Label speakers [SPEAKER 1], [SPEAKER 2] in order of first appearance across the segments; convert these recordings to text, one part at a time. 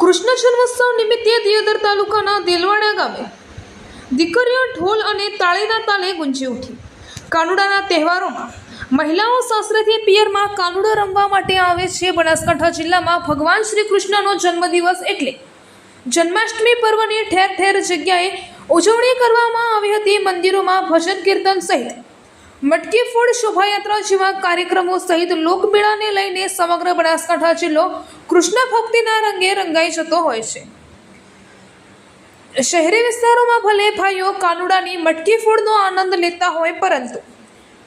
[SPEAKER 1] કૃષ્ણ જન્મોત્સવ નિમિત્તે દિયોદર તાલુકાના દેલવાડા ગામે દીકરીઓ ઢોલ અને તાળીના તાલે ગુંજી ઉઠી. કાનુડાના તહેવારોમાં મહિલાઓ સાસરેથી પિયરમાં કાનુડો રમવા માટે આવે છે. બનાસકાંઠા જિલ્લામાં ભગવાન શ્રી કૃષ્ણનો જન્મદિવસ એટલે જન્માષ્ટમી પર્વની ઠેર ઠેર જગ્યાએ ઉજવણી કરવામાં આવી હતી. મંદિરોમાં ભજન કીર્તન સહિત મટકી ફૂડ શોભાયાત્રા જેવા કાર્યક્રમો સહિત લોકમેળાને લઈને સમગ્ર બનાસકાંઠા જિલ્લો કૃષ્ણ ભક્તિના રંગે રંગાઈ જતો હોય છે. શહેરી વિસ્તારોમાં ભલે ભાઈઓ કાનુડાની મટકી ફૂડનો આનંદ લેતા હોય પરંતુ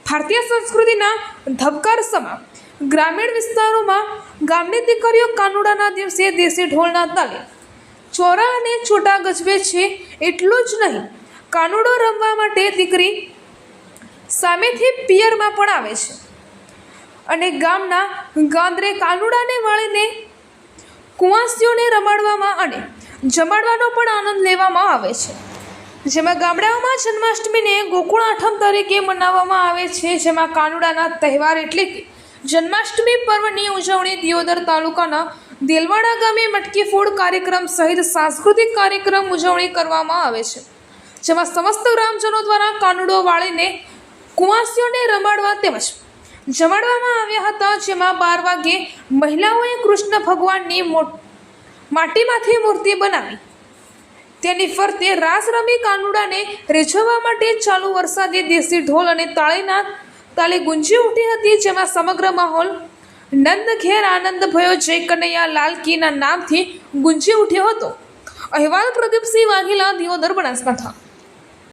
[SPEAKER 1] ભારતીય સંસ્કૃતિના ધબકાર સમા ગ્રામીણ વિસ્તારોમાં ગામની દીકરીઓ કાનુડાના દિવસે દેશી ઢોલના તાલે ચોરા અને છોટા ગજવે છે એટલું જ નહીં, કાનુડો રમવા માટે દીકરી સામેથી પિયરમાં પણ આવે છે. અને ગામના ગાંદરે કાનુડાને વાળીને કુંવાસીઓને રમાડવામાં અને જમાડવાનો પણ આનંદ લેવામાં આવે છે. જેમાં ગામડાઓમાં જન્માષ્ટમીને ગોકુળ આઠમ તરીકે મનાવવામાં આવે છે. જેમાં કાનુડાના તહેવાર એટલે કે જન્માષ્ટમી પર્વની ઉજવણી દિયોદર તાલુકાના દેલવાડા ગામે મટકી ફોડ કાર્યક્રમ સહિત સાંસ્કૃતિક કાર્યક્રમ ઉજવણી કરવામાં આવે છે. જેમાં સમસ્ત ગ્રામજનો દ્વારા કાનુડો વાળીને કુંવાસીઓને રમાડવા તેમજ જમાડવામાં આવ્યા હતા જેમાં બાર વાગે મહિલાઓએ કૃષ્ણ ભગવાનની માટીમાંથી મૂર્તિ બનાવી. તેની ફરતે રાસ રમી કાનુડાને રીઝવવા માટે ચાલુ વરસાદે દેશી ઢોલ અને તાળીના તાલે ગુંજી ઉઠી હતી, જેમાં સમગ્ર માહોલ નંદ ઘેર આનંદ ભયો જય કનૈયા લાલ કીના નામથી ગુંજી ઉઠ્યો હતો. અહેવાલ પ્રદીપસિંહ વાઘેલા, દિયોદર બનાસકાંઠા.